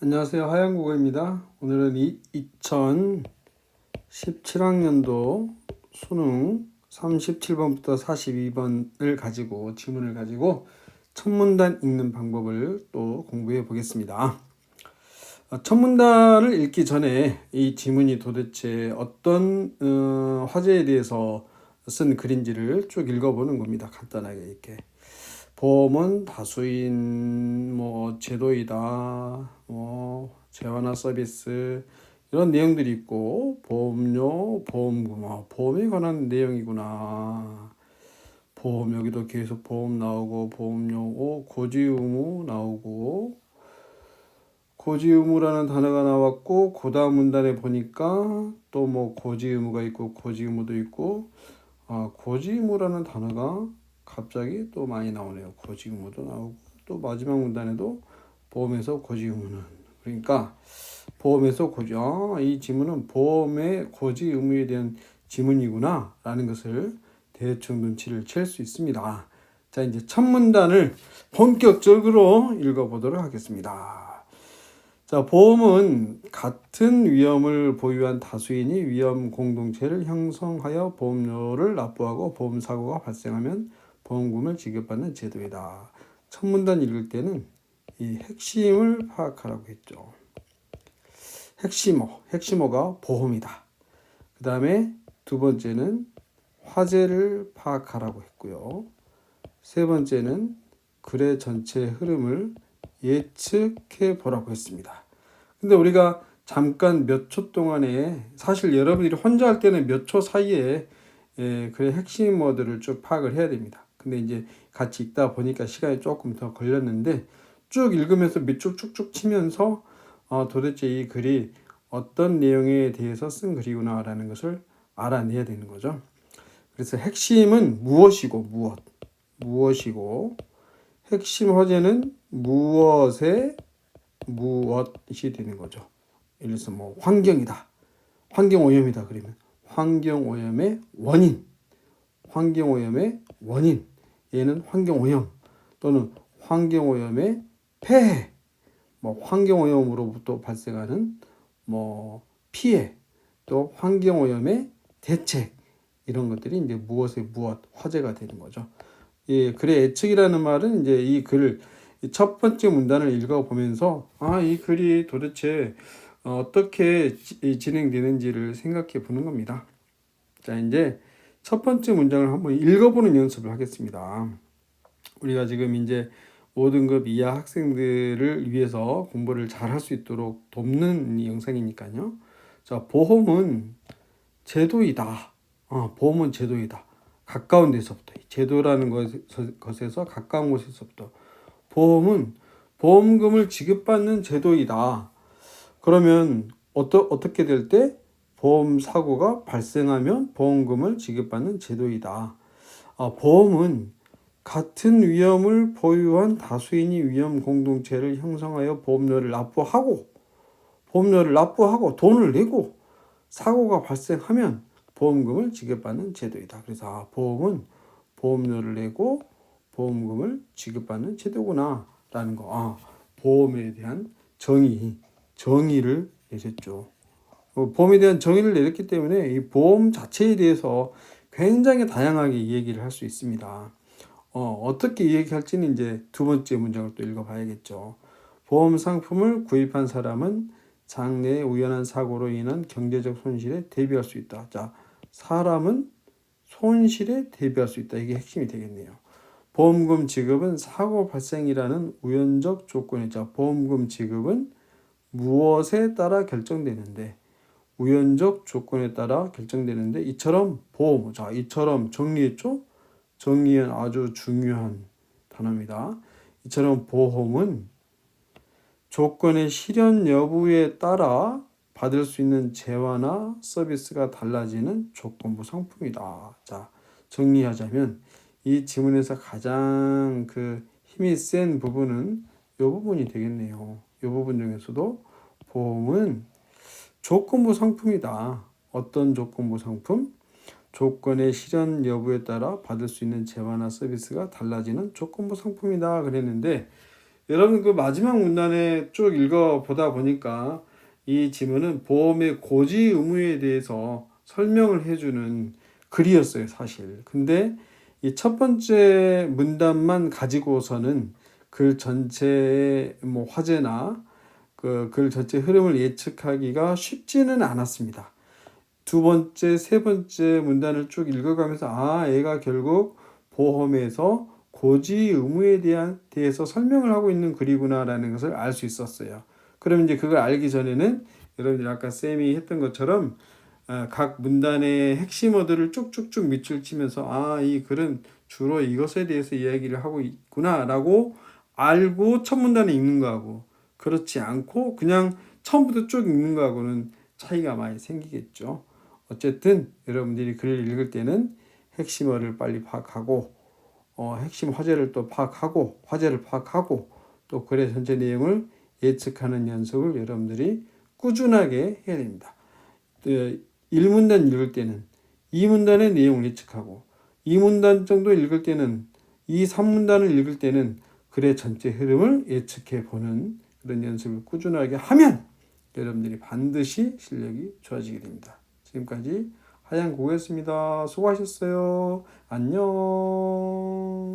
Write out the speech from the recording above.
안녕하세요. 하양국어입니다. 오늘은 이 2017학년도 수능 37번부터 42번을 가지고 지문을 가지고 첫 문단 읽는 방법을 또 공부해 보겠습니다. 어, 첫 문단을 읽기 전에 이 지문이 도대체 어떤 어, 화제에 대해서 쓴 글인지를 쭉 읽어보는 겁니다. 간단하게 이렇게. 보험은 다수인 뭐 제도이다 뭐 재화나 서비스 이런 내용들이 있고 보험료 보험금 아, 보험에 관한 내용이구나. 보험 여기도 계속 보험 나오고 보험료 오 고지 의무 나오고. 고지 의무라는 단어가 나왔고 고다음 문단에 보니까 또 뭐 고지 의무가 있고 고지 의무도 있고 아 고지 의무라는 단어가 갑자기 또 많이 나오네요. 고지 의무도 나오고 또 마지막 문단에도 보험에서 고지 의무는 그러니까 보험에서 고지 아, 이 지문은 보험의 고지 의무에 대한 지문이구나 라는 것을 대충 눈치를 챌 수 있습니다. 자 이제 첫 문단을 본격적으로 읽어보도록 하겠습니다. 자 보험은 같은 위험을 보유한 다수인이 위험 공동체를 형성하여 보험료를 납부하고 보험 사고가 발생하면 보험금을 지급받는 제도이다. 첫 문단 읽을 때는 이 핵심을 파악하라고 했죠. 핵심어, 핵심어가 보험이다. 그 다음에 두 번째는 화제를 파악하라고 했고요. 세 번째는 글의 전체 흐름을 예측해 보라고 했습니다. 근데 우리가 잠깐 몇 초 동안에 사실 여러분들이 혼자 할 때는 몇 초 사이에 예, 글의 핵심어들을 쭉 파악을 해야 됩니다. 근데 이제 같이 읽다 보니까 시간이 조금 더 걸렸는데 쭉 읽으면서 밑줄 쭉쭉 치면서 어, 도대체 이 글이 어떤 내용에 대해서 쓴 글이구나라는 것을 알아내야 되는 거죠. 그래서 핵심은 무엇이고 무엇, 무엇이고 핵심 화제는 무엇에 무엇이 되는 거죠. 예를 들어서 뭐 환경이다, 환경 오염이다 그러면. 환경 오염의 원인, 환경 오염의 원인, 얘는 환경 오염 또는 환경 오염의 폐해, 뭐 환경 오염으로부터 발생하는 뭐 피해, 또 환경 오염의 대책 이런 것들이 이제 무엇에 무엇 화제가 되는 거죠. 예, 글의 예측이라는 말은 이제 이 글 첫 번째 문단을 읽어보면서 아, 이 글이 도대체 어떻게 진행되는지를 생각해 보는 겁니다. 자, 이제 첫 번째 문장을 한번 읽어보는 연습을 하겠습니다. 우리가 지금 이제 5등급 이하 학생들을 위해서 공부를 잘 할 수 있도록 돕는 영상이니까요. 자, 보험은 제도이다. 어, 보험은 제도이다. 가까운 데서부터 제도라는 것에서 가까운 곳에서부터 보험은 보험금을 지급받는 제도이다. 그러면 어떠, 어떻게 될 때 보험 사고가 발생하면 보험금을 지급받는 제도이다. 아, 보험은 같은 위험을 보유한 다수인이 위험 공동체를 형성하여 보험료를 납부하고 보험료를 납부하고 돈을 내고 사고가 발생하면 보험금을 지급받는 제도이다. 그래서 아, 보험은 보험료를 내고 보험금을 지급받는 제도구나 라는 거. 아, 보험에 대한 정의, 정의를 내렸죠. 어, 보험에 대한 정의를 내렸기 때문에 이 보험 자체에 대해서 굉장히 다양하게 얘기를 할 수 있습니다. 어, 어떻게 얘기할지는 이제 두 번째 문장을 또 읽어봐야겠죠. 보험 상품을 구입한 사람은 장래의 우연한 사고로 인한 경제적 손실에 대비할 수 있다. 자, 사람은 손실에 대비할 수 있다. 이게 핵심이 되겠네요. 보험금 지급은 사고 발생이라는 우연적 조건이죠. 보험금 지급은 무엇에 따라 결정되는데 우연적 조건에 따라 결정되는데 이처럼 보험 자 이처럼 정리했죠? 정리한 아주 중요한 단어입니다. 이처럼 보험은 조건의 실현 여부에 따라 받을 수 있는 재화나 서비스가 달라지는 조건부 상품이다. 자, 정리하자면 이 지문에서 가장 그 힘이 센 부분은 이 부분이 되겠네요. 이 부분 중에서도 보험은 조건부 상품이다. 어떤 조건부 상품? 조건의 실현 여부에 따라 받을 수 있는 재화나 서비스가 달라지는 조건부 상품이다 그랬는데 여러분 그 마지막 문단에 쭉 읽어 보다 보니까 이 지문은 보험의 고지 의무에 대해서 설명을 해주는 글이었어요, 사실. 근데 이 첫 번째 문단만 가지고서는 글 전체의 뭐 화제나 그 글 전체 흐름을 예측하기가 쉽지는 않았습니다. 두 번째, 세 번째 문단을 쭉 읽어가면서 아, 얘가 결국 보험에서 고지 의무에 대한 대해서 설명을 하고 있는 글이구나라는 것을 알 수 있었어요. 그럼 이제 그걸 알기 전에는 여러분들이 아까 쌤이 했던 것처럼 어, 각 문단의 핵심어들을 쭉쭉쭉 밑줄 치면서 아, 이 글은 주로 이것에 대해서 이야기를 하고 있구나라고 알고 첫 문단을 읽는 거하고 그렇지 않고 그냥 처음부터 쭉 읽는 거하고는 차이가 많이 생기겠죠. 어쨌든 여러분들이 글을 읽을 때는 핵심어를 빨리 파악하고 어, 핵심 화제를 또 파악하고 화제를 파악하고 또 글의 전체 내용을 예측하는 연습을 여러분들이 꾸준하게 해야 됩니다. 1문단 읽을 때는 2문단의 내용을 예측하고 2문단 정도 읽을 때는 2, 3문단을 읽을 때는 글의 전체 흐름을 예측해 보는 그런 연습을 꾸준하게 하면 여러분들이 반드시 실력이 좋아지게 됩니다. 지금까지 하얀 고였습니다. 수고하셨어요. 안녕.